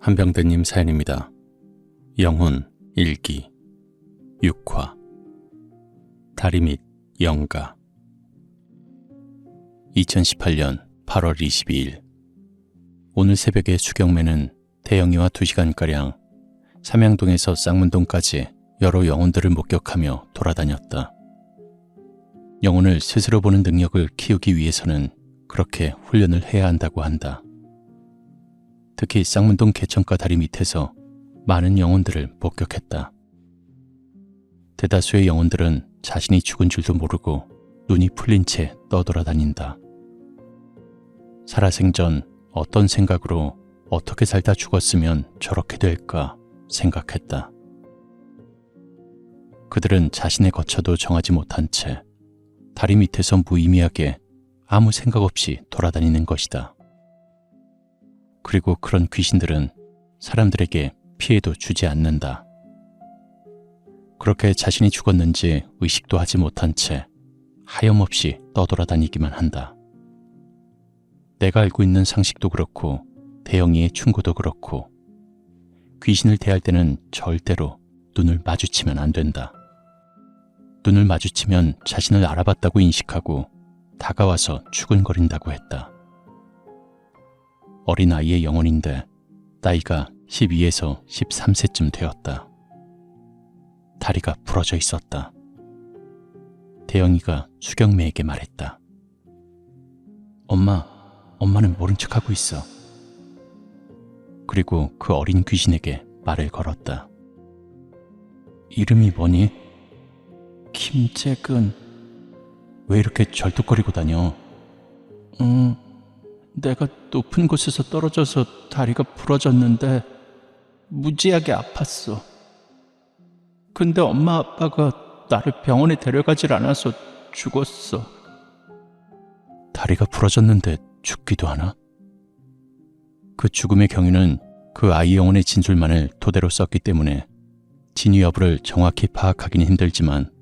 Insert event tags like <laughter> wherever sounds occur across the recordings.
한병대님 사연입니다. 영혼 일기 6화 다리 및 영가 2018년 8월 22일 오늘 새벽에 수경매는 대영이와 2시간가량 삼양동에서 쌍문동까지 여러 영혼들을 목격하며 돌아다녔다. 영혼을 스스로 보는 능력을 키우기 위해서는 그렇게 훈련을 해야 한다고 한다. 특히 쌍문동 개천가 다리 밑에서 많은 영혼들을 목격했다. 대다수의 영혼들은 자신이 죽은 줄도 모르고 눈이 풀린 채 떠돌아다닌다. 살아생전 어떤 생각으로 어떻게 살다 죽었으면 저렇게 될까 생각했다. 그들은 자신의 거처도 정하지 못한 채 다리 밑에서 무의미하게 아무 생각 없이 돌아다니는 것이다. 그리고 그런 귀신들은 사람들에게 피해도 주지 않는다. 그렇게 자신이 죽었는지 의식도 하지 못한 채 하염없이 떠돌아다니기만 한다. 내가 알고 있는 상식도 그렇고 대영이의 충고도 그렇고 귀신을 대할 때는 절대로 눈을 마주치면 안 된다. 눈을 마주치면 자신을 알아봤다고 인식하고 다가와서 추근거린다고 했다. 어린 아이의 영혼인데 나이가 12에서 13세쯤 되었다. 다리가 부러져 있었다. 대영이가 수경매에게 말했다. 엄마, 엄마는 모른 척하고 있어. 그리고 그 어린 귀신에게 말을 걸었다. 이름이 뭐니? 김재근. 왜 이렇게 절뚝거리고 다녀? 음, 내가 높은 곳에서 떨어져서 다리가 부러졌는데 무지하게 아팠어. 근데 엄마 아빠가 나를 병원에 데려가질 않아서 죽었어. 다리가 부러졌는데 죽기도 하나? 그 죽음의 경위는 그 아이 영혼의 진술만을 토대로 썼기 때문에 진위 여부를 정확히 파악하기는 힘들지만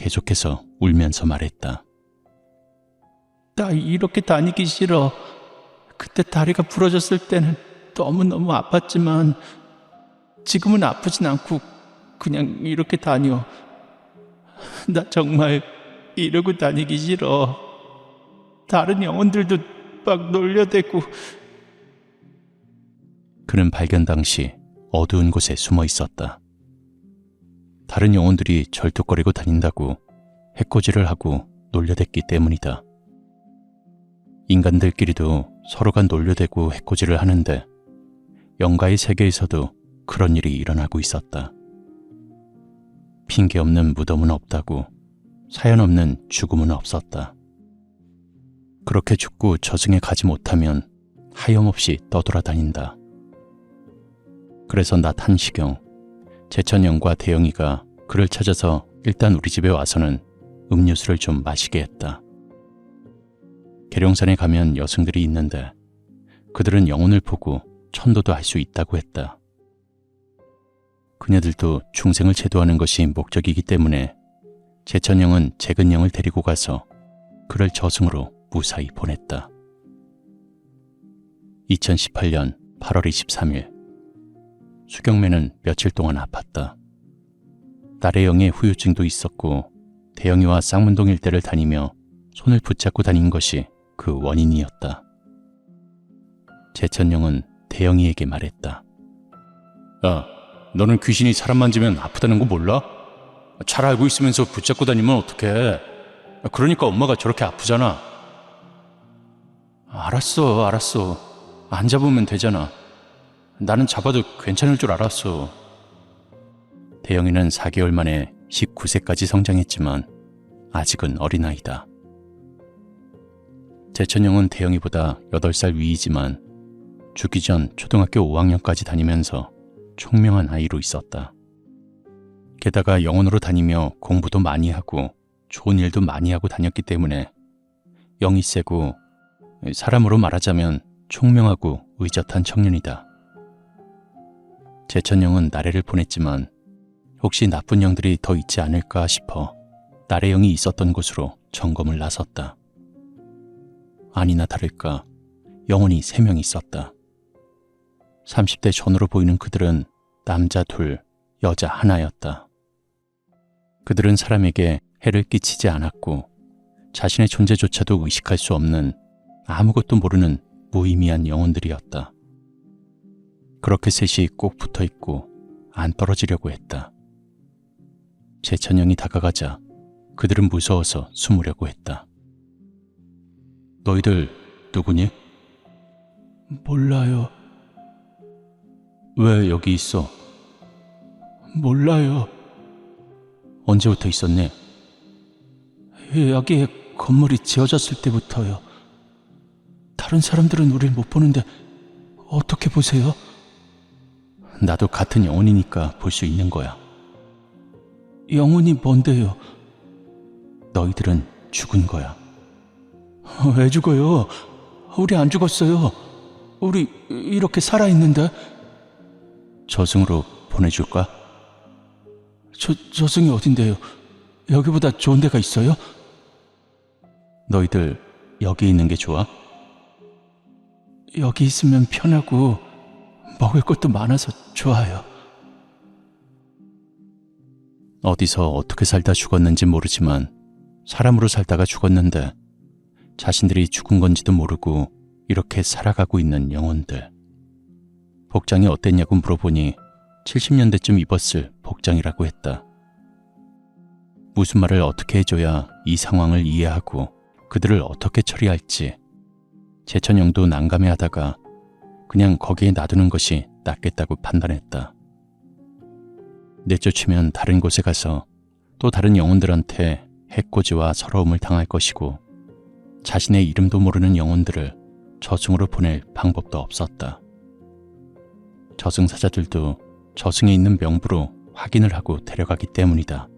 계속해서 울면서 말했다. 나 이렇게 다니기 싫어. 그때 다리가 부러졌을 때는 너무너무 아팠지만 지금은 아프진 않고 그냥 이렇게 다녀. 나 정말 이러고 다니기 싫어. 다른 영혼들도 막 놀려대고 그는 발견 당시 어두운 곳에 숨어 있었다. 다른 영혼들이 절뚝거리고 다닌다고 해코지를 하고 놀려댔기 때문이다. 인간들끼리도 서로가 놀려대고 해코지를 하는데 영가의 세계에서도 그런 일이 일어나고 있었다. 핑계 없는 무덤은 없다고 사연 없는 죽음은 없었다. 그렇게 죽고 저승에 가지 못하면 하염없이 떠돌아다닌다. 그래서 나 탄시경, 제천영과 대영이가 그를 찾아서 일단 우리 집에 와서는 음료수를 좀 마시게 했다. 계룡산에 가면 여성들이 있는데 그들은 영혼을 보고 천도도 할 수 있다고 했다. 그녀들도 중생을 제도하는 것이 목적이기 때문에 제천영은 재근영을 데리고 가서 그를 저승으로 무사히 보냈다. 2018년 8월 23일 수경매는 며칠 동안 아팠다. 딸의 영의 후유증도 있었고 대영이와 쌍문동 일대를 다니며 손을 붙잡고 다닌 것이 그 원인이었다. 제천영은 대영이에게 말했다. 야, 너는 귀신이 사람 만지면 아프다는 거 몰라? 잘 알고 있으면서 붙잡고 다니면 어떡해. 그러니까 엄마가 저렇게 아프잖아. 알았어, 알았어. 안 잡으면 되잖아. 나는 잡아도 괜찮을 줄 알았어. 대영이는 4개월 만에 19세까지 성장했지만 아직은 어린아이다. 제천영은 대영이보다 8살 위이지만 죽기 전 초등학교 5학년까지 다니면서 총명한 아이로 있었다. 게다가 영혼으로 다니며 공부도 많이 하고 좋은 일도 많이 하고 다녔기 때문에 영이 세고 사람으로 말하자면 총명하고 의젓한 청년이다. 제천영은 나래를 보냈지만 혹시 나쁜 영들이 더 있지 않을까 싶어 나래 영이 있었던 곳으로 점검을 나섰다. 아니나 다를까 영혼이 세명 있었다. 30대 전후로 보이는 그들은 남자 둘, 여자 하나였다. 그들은 사람에게 해를 끼치지 않았고 자신의 존재조차도 의식할 수 없는 아무것도 모르는 무의미한 영혼들이었다. 그렇게 셋이 꼭 붙어 있고 안 떨어지려고 했다. 제천영이 다가가자 그들은 무서워서 숨으려고 했다. 너희들 누구니? 몰라요. 왜 여기 있어? 몰라요. 언제부터 있었네? 여기에 건물이 지어졌을 때부터요. 다른 사람들은 우릴 못 보는데 어떻게 보세요? 나도 같은 영혼이니까 볼 수 있는 거야. 영혼이 뭔데요? 너희들은 죽은 거야. <laughs> 왜 죽어요? 우리 안 죽었어요. 우리 이렇게 살아있는데. 저승으로 보내줄까? 저, 저승이 어딘데요? 여기보다 좋은 데가 있어요? 너희들 여기 있는 게 좋아? 여기 있으면 편하고 먹을 것도 많아서 좋아요. 어디서 어떻게 살다 죽었는지 모르지만 사람으로 살다가 죽었는데 자신들이 죽은 건지도 모르고 이렇게 살아가고 있는 영혼들. 복장이 어땠냐고 물어보니 70년대쯤 입었을 복장이라고 했다. 무슨 말을 어떻게 해줘야 이 상황을 이해하고 그들을 어떻게 처리할지 제천영도 난감해하다가 그냥 거기에 놔두는 것이 낫겠다고 판단했다. 내쫓으면 다른 곳에 가서 또 다른 영혼들한테 해코지와 서러움을 당할 것이고 자신의 이름도 모르는 영혼들을 저승으로 보낼 방법도 없었다. 저승사자들도 저승에 있는 명부로 확인을 하고 데려가기 때문이다.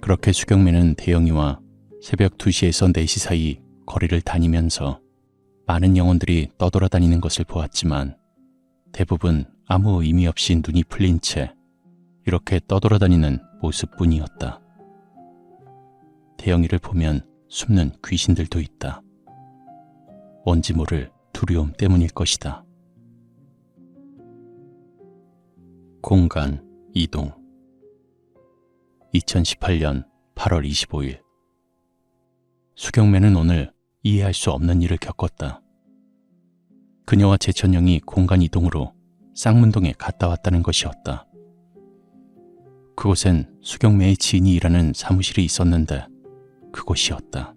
그렇게 수경매는 대영이와 새벽 2시에서 4시 사이 거리를 다니면서 많은 영혼들이 떠돌아다니는 것을 보았지만 대부분 아무 의미 없이 눈이 풀린 채 이렇게 떠돌아다니는 모습뿐이었다. 대영이를 보면 숨는 귀신들도 있다. 뭔지 모를 두려움 때문일 것이다. 공간 이동 2018년 8월 25일 수경매는 오늘 이해할 수 없는 일을 겪었다. 그녀와 제천영이 공간 이동으로 쌍문동에 갔다 왔다는 것이었다. 그곳엔 수경매의 지인이 일하는 사무실이 있었는데 그곳이었다.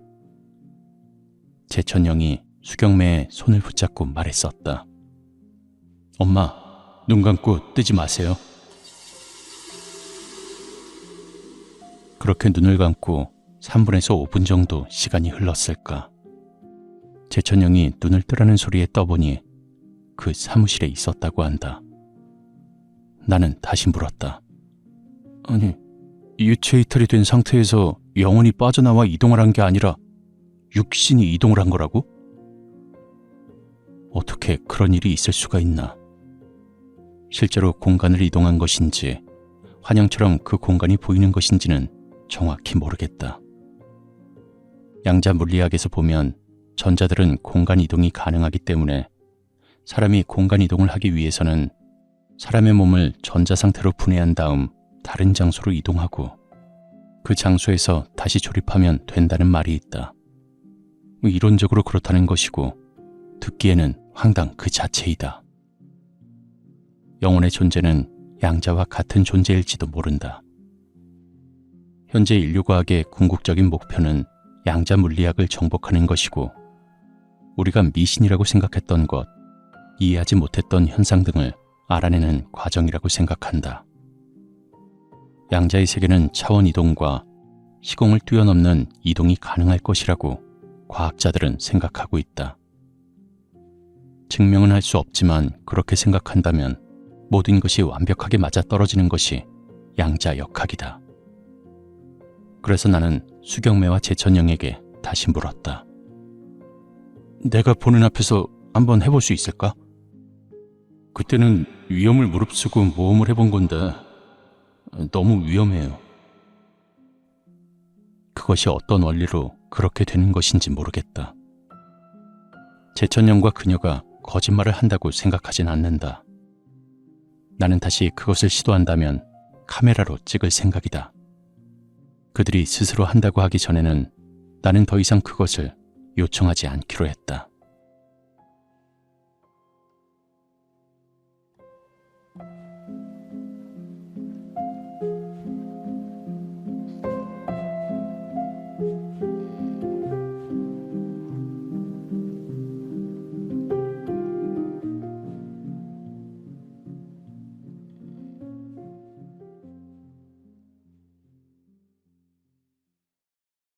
제천영이 수경매의 손을 붙잡고 말했었다. 엄마, 눈 감고 뜨지 마세요. 그렇게 눈을 감고 3분에서 5분 정도 시간이 흘렀을까. 제천영이 눈을 뜨라는 소리에 떠보니 그 사무실에 있었다고 한다. 나는 다시 물었다. 아니, 유체 이탈이 된 상태에서 영혼이 빠져나와 이동을 한 게 아니라 육신이 이동을 한 거라고? 어떻게 그런 일이 있을 수가 있나? 실제로 공간을 이동한 것인지 환영처럼 그 공간이 보이는 것인지는 정확히 모르겠다. 양자 물리학에서 보면 전자들은 공간 이동이 가능하기 때문에 사람이 공간 이동을 하기 위해서는 사람의 몸을 전자 상태로 분해한 다음 다른 장소로 이동하고 그 장소에서 다시 조립하면 된다는 말이 있다. 이론적으로 그렇다는 것이고 듣기에는 황당 그 자체이다. 영혼의 존재는 양자와 같은 존재일지도 모른다. 현재 인류과학의 궁극적인 목표는 양자 물리학을 정복하는 것이고 우리가 미신이라고 생각했던 것, 이해하지 못했던 현상 등을 알아내는 과정이라고 생각한다. 양자의 세계는 차원 이동과 시공을 뛰어넘는 이동이 가능할 것이라고 과학자들은 생각하고 있다. 증명은 할 수 없지만 그렇게 생각한다면 모든 것이 완벽하게 맞아떨어지는 것이 양자 역학이다. 그래서 나는 수경매와 제천영에게 다시 물었다. 내가 보는 앞에서 한번 해볼 수 있을까? 그때는 위험을 무릅쓰고 모험을 해본 건데 너무 위험해요. 그것이 어떤 원리로 그렇게 되는 것인지 모르겠다. 제천영과 그녀가 거짓말을 한다고 생각하진 않는다. 나는 다시 그것을 시도한다면 카메라로 찍을 생각이다. 그들이 스스로 한다고 하기 전에는 나는 더 이상 그것을 요청하지 않기로 했다.